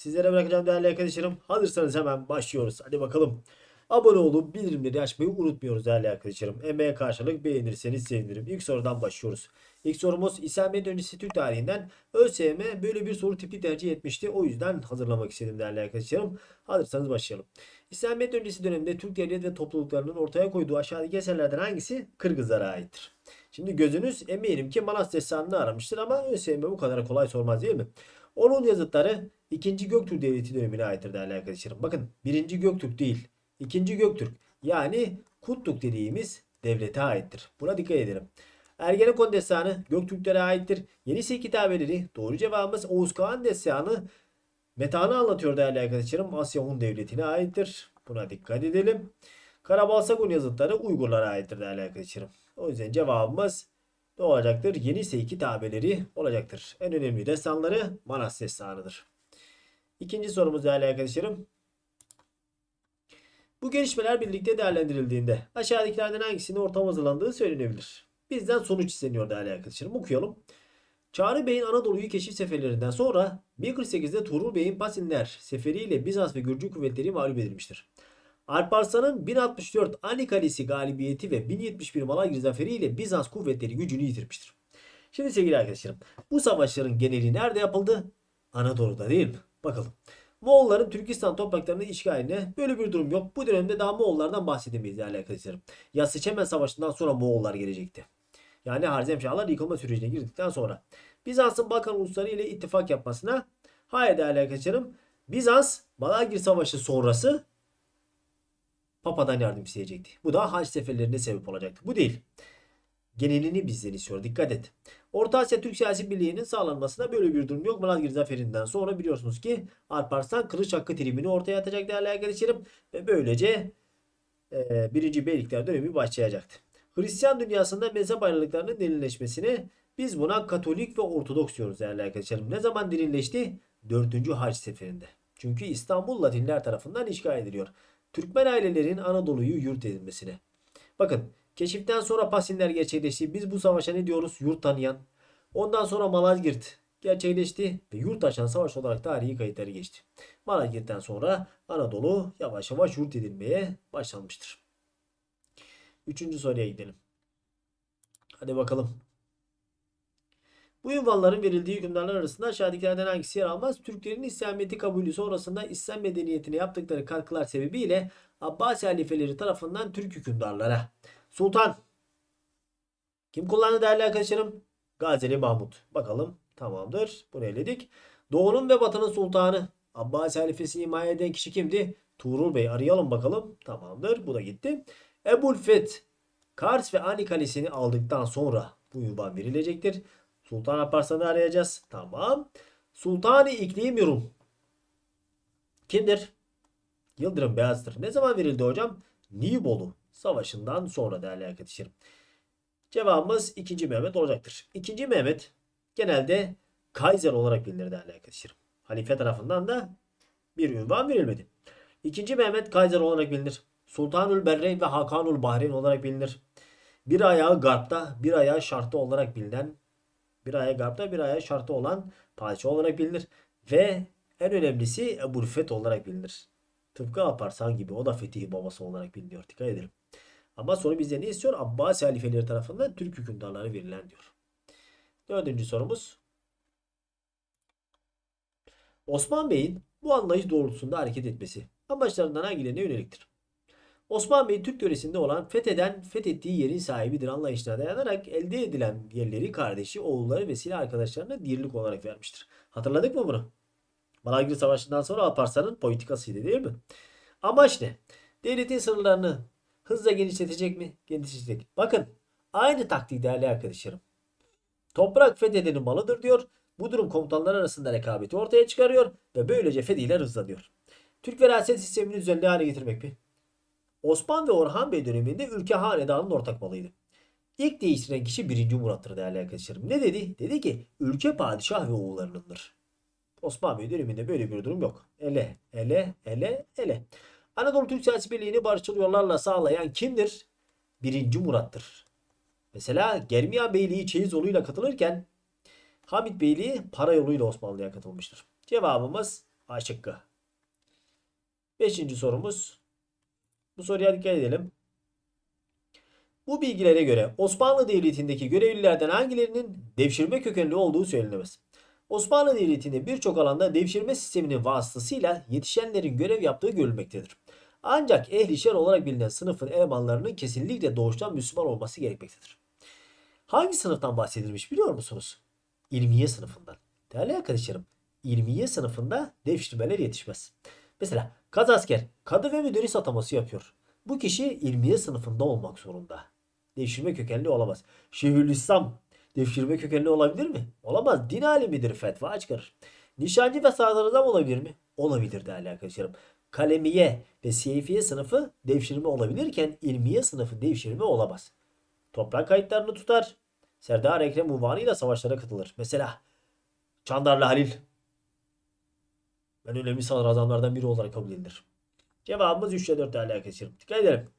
sizlere bırakacağım değerli arkadaşlarım. Hazırsanız hemen başlıyoruz. Hadi bakalım. Abone olup bildirimleri açmayı unutmuyoruz değerli arkadaşlarım. Emeğe karşılık beğenirseniz sevinirim. İlk sorudan başlıyoruz. İlk sorumuz İslamiyet öncesi Türk tarihinden ÖSYM böyle bir soru tipi tercih etmişti. O yüzden hazırlamak istedim değerli arkadaşlarım. Hazırsanız başlayalım. İslamiyet öncesi döneminde Türk devlet ve topluluklarının ortaya koyduğu aşağıdaki eserlerden hangisi Kırgızlara aittir? Şimdi gözünüz eminim ki Manas destanını aramıştır ama ÖSYM bu kadar kolay sormaz değil mi? Onun yazıtları 2. Göktürk Devleti dönemine aittir değerli arkadaşlarım. Bakın 1. Göktürk değil 2. Göktürk yani Kutluk dediğimiz devlete aittir. Buna dikkat edelim. Ergenekon destanı Göktürklere aittir. Yenisey kitabeleri doğru cevabımız Oğuz Kağan destanı Metanı anlatıyor değerli arkadaşlarım. Asya Hun Devleti'ne aittir. Buna dikkat edelim. Karabalsagun yazıtları Uygurlara aittir değerli arkadaşlarım. O yüzden cevabımız ne olacaktır? Yenisey kitabeleri olacaktır. En önemli destanları Manas destanıdır. İkinci sorumuz değerli arkadaşlarım. Bu gelişmeler birlikte değerlendirildiğinde aşağıdakilerden hangisinin ortam hazırlandığı söylenebilir. Bizden sonuç isteniyor değerli arkadaşlarım. Okuyalım. Çağrı Bey'in Anadolu'yu keşif seferlerinden sonra 1048'de Tuğrul Bey'in Pasinler seferiyle Bizans ve Gürcü kuvvetleri mağlup edilmiştir. Alparslan'ın 1064 Ani Kalesi galibiyeti ve 1071 Malagir zaferi ile Bizans kuvvetleri gücünü yitirmiştir. Şimdi sevgili arkadaşlarım bu savaşların geneli nerede yapıldı? Anadolu'da değil mi? Bakalım. Moğolların Türkistan topraklarını işgaline böyle bir durum yok. Bu dönemde daha Moğollardan bahsedemeyiz değerli arkadaşlarım. Yassı Çemen Savaşı'ndan sonra Moğollar gelecekti. Yani Harzemşahlar yıkılma sürecine girdikten sonra. Bizans'ın Balkan ulusları ile ittifak yapmasına hayır değerli arkadaşlarım. Bizans Malagir Savaşı sonrası Papa'dan yardım isteyecekti. Bu da haç seferlerine sebep olacaktı. Bu değil. Genelini bizden istiyor. Dikkat et. Orta Asya Türk siyasi birliğinin sağlanmasında böyle bir durum yok. Malazgirt zaferinden sonra biliyorsunuz ki Alparslan Kılıç Hakkı tribini ortaya atacak değerli arkadaşlarım. Ve böylece e, 1. Beylikler dönemi başlayacaktı. Hristiyan dünyasında mezhep ayrılıklarının derinleşmesine biz buna Katolik ve Ortodoks diyoruz değerli arkadaşlarım. Ne zaman derinleşti? 4. Haç seferinde. Çünkü İstanbul Latinler tarafından işgal ediliyor. Türkmen ailelerin Anadolu'yu yurt edilmesine. Bakın keşiften sonra Pasinler gerçekleşti. Biz bu savaşa ne diyoruz? Yurt tanıyan. Ondan sonra Malazgirt gerçekleşti ve yurt açan savaş olarak tarihi kayıtları geçti. Malazgirt'ten sonra Anadolu yavaş yavaş yurt edilmeye başlanmıştır. Üçüncü soruya gidelim. Hadi bakalım. Bu ünvanların verildiği hükümdarlar arasında aşağıdakilerden hangisi yer almaz? Türklerin İslamiyet'i kabulü sonrasında İslam medeniyetine yaptıkları katkılar sebebiyle Abbasi halifeleri tarafından Türk hükümdarlara. Sultan. Kim kullandı değerli arkadaşlarım? Gazeli Mahmut. Bakalım. Tamamdır. Bunu eledik. Doğu'nun ve Batı'nın sultanı. Abbasi halifesini himaye eden kişi kimdi? Tuğrul Bey. Arayalım bakalım. Tamamdır. Bu da gitti. Ebul Feth. Kars ve Ani Kalesi'ni aldıktan sonra bu ünvan verilecektir. Sultan Alparslan'ı arayacağız. Tamam. Sultan-ı İklim Rum. Kimdir? Yıldırım Beyazıt'tır. Ne zaman verildi hocam? Nibolu Savaşı'ndan sonra değerli arkadaşlarım. Cevabımız 2. Mehmet olacaktır. 2. Mehmet genelde Kaiser olarak bilinir değerli arkadaşlarım. Halife tarafından da bir ünvan verilmedi. 2. Mehmet Kaiser olarak bilinir. Sultanül Berreyn ve Hakanul Bahreyn olarak bilinir. Bir ayağı Garp'ta, bir ayağı Şart'ta olarak bilinen, bir ayağı Garp'ta, bir ayağı Şart'ta olan padişah olarak bilinir. Ve en önemlisi Ebu Feth olarak bilinir. Tıpkı Alparslan gibi o da fetih babası olarak biliniyor. Dikkat edelim. Ama soru bizde ne istiyor? Abbasi halifeleri tarafından Türk hükümdarları verilen diyor. Dördüncü sorumuz. Osman Bey'in bu anlayış doğrultusunda hareket etmesi amaçlarından hangilerine yöneliktir? Osman Bey Türk yöresinde olan fetheden fethettiği yerin sahibidir anlayışına dayanarak elde edilen yerleri kardeşi, oğulları ve silah arkadaşlarına dirlik olarak vermiştir. Hatırladık mı bunu? Malagir Savaşı'ndan sonra Alparslan'ın politikasıydı değil mi? Amaç ne? Devletin sınırlarını hızla genişletecek mi? Genişletecek. Bakın aynı taktik değerli arkadaşlarım. Toprak fethedenin malıdır diyor. Bu durum komutanlar arasında rekabeti ortaya çıkarıyor ve böylece fetihler hızlanıyor. Türk veraset sistemini düzenli hale getirmek mi? Osman ve Orhan Bey döneminde ülke hanedanın ortak malıydı. İlk değiştiren kişi 1. Murat'tır değerli arkadaşlarım. Ne dedi? Dedi ki ülke padişah ve oğullarınındır. Osman Bey döneminde böyle bir durum yok. Ele, ele, ele, ele. Anadolu Türk siyasi birliğini barışçıl yollarla sağlayan kimdir? 1. Murat'tır. Mesela Germiyan Beyliği çeyiz yoluyla katılırken Hamit Beyliği para yoluyla Osmanlı'ya katılmıştır. Cevabımız A şıkkı. Beşinci sorumuz. Bu soruya dikkat edelim. Bu bilgilere göre Osmanlı Devleti'ndeki görevlilerden hangilerinin devşirme kökenli olduğu söylenemez. Osmanlı Devleti'nde birçok alanda devşirme sisteminin vasıtasıyla yetişenlerin görev yaptığı görülmektedir. Ancak ehli şer olarak bilinen sınıfın elemanlarının kesinlikle doğuştan Müslüman olması gerekmektedir. Hangi sınıftan bahsedilmiş biliyor musunuz? İlmiye sınıfından. Değerli arkadaşlarım, ilmiye sınıfında devşirmeler yetişmez. Mesela kaz asker kadı ve müderris ataması yapıyor. Bu kişi ilmiye sınıfında olmak zorunda. Devşirme kökenli olamaz. Şeyhülislam devşirme kökenli olabilir mi? Olamaz. Din alimidir. Fetva çıkarır. Nişancı ve sadrazam olabilir mi? Olabilir değerli arkadaşlarım. Kalemiye ve seyfiye sınıfı devşirme olabilirken ilmiye sınıfı devşirme olamaz. Toprak kayıtlarını tutar. Serdar Ekrem unvanıyla savaşlara katılır. Mesela Çandarlı Halil. En önemli sadrazamlardan biri olarak kabul edilir. Cevabımız 3 ile 4 değerli arkadaşlarım. Dikkat edelim.